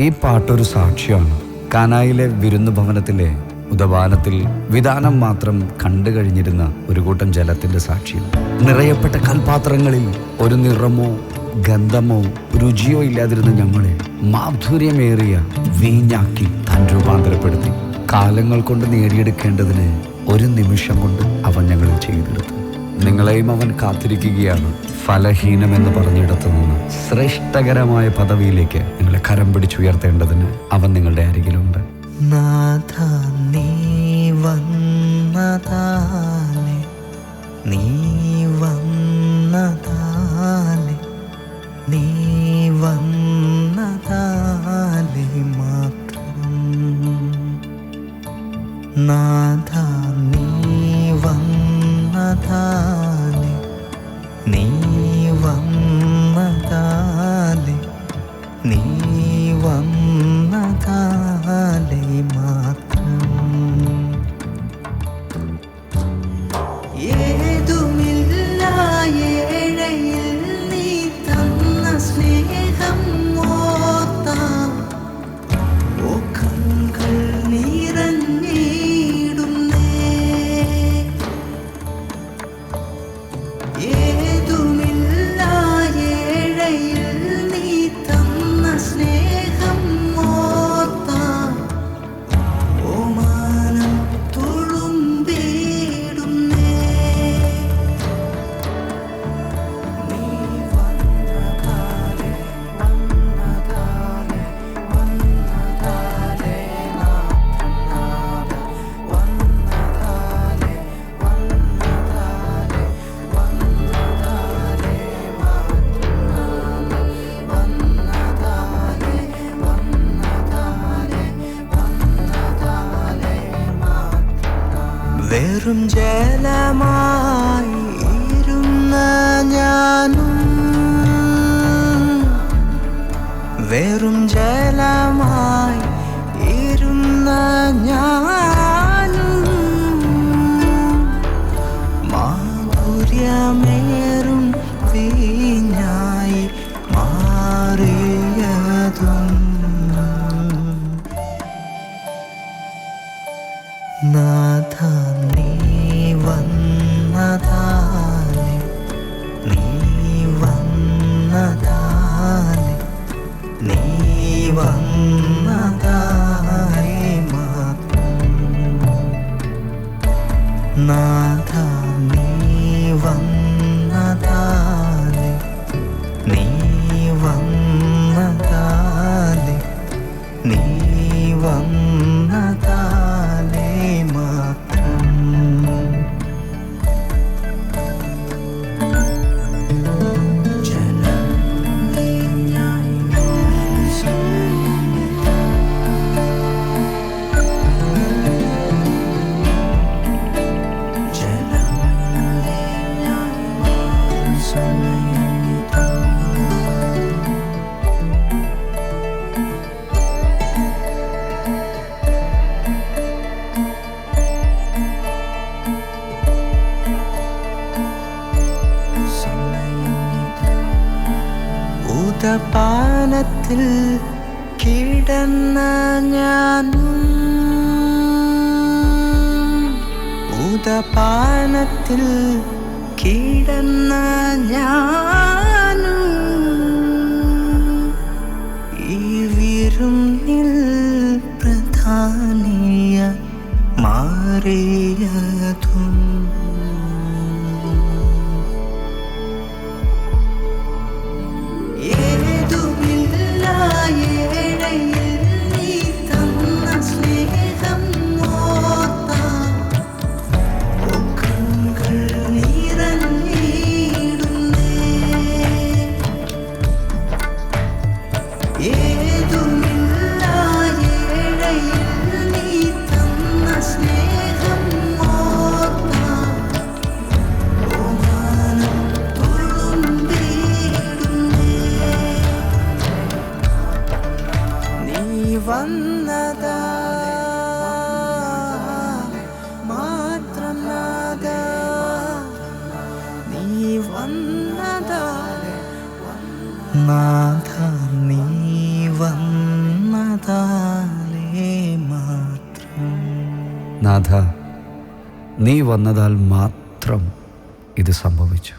ഈ പാട്ടൊരു സാക്ഷിയാണ് കാനായിലെ വിരുന്നു ഭവനത്തിലെ ഉദപാനത്തിൽ വിധാനം മാത്രം കണ്ടു കഴിഞ്ഞിരുന്ന ഒരു കൂട്ടം ജലത്തിന്റെ സാക്ഷ്യം. നിറയപ്പെട്ട കൽപാത്രങ്ങളിൽ ഒരു നിറമോ ഗന്ധമോ രുചിയോ ഇല്ലാതിരുന്ന ഞങ്ങളെ മാധുര്യമേറിയ വീഞ്ഞാക്കി താൻ രൂപാന്തരപ്പെടുത്തി. കാലങ്ങൾ കൊണ്ട് നേടിയെടുക്കേണ്ടതിന് ഒരു നിമിഷം കൊണ്ട് അവൻ ഞങ്ങളിൽ ചെയ്തെടുത്തു. നിങ്ങളെയും അവൻ കാത്തിരിക്കുകയാണ്. ഫലഹീനം എന്ന് പറഞ്ഞിടത്തു നിന്ന് ശ്രേഷ്ഠകരമായ പദവിയിലേക്ക് നിങ്ങളെ കരം പിടിച്ചുയർത്തേണ്ടതിന് അവൻ നിങ്ങളുടെ അരികിലുണ്ട്. നാഥ നീ നീ നീ വന്നതാലെ നീ വന്നതാലെ നീ മാത്രം വെറും ജലമായി ഇരുന്ന ഞാനും വെറും ജലമായി ഇരുന്ന ഞാനും മാധുര്യമേറും വീഞ്ഞായി മാറിയതും. നാഥ നീ ഉദപാനത്തിൽ കിടന്ന ഞാൻ ഉദപാനത്തിൽ കിടന്ന ഞാനും വന്നതാ മാത്രം നാഥ. നീ വന്നതാ നാഥ. നാഥ നീ വന്നതാൽ മാത്രം ഇത് സംഭവിച്ചു.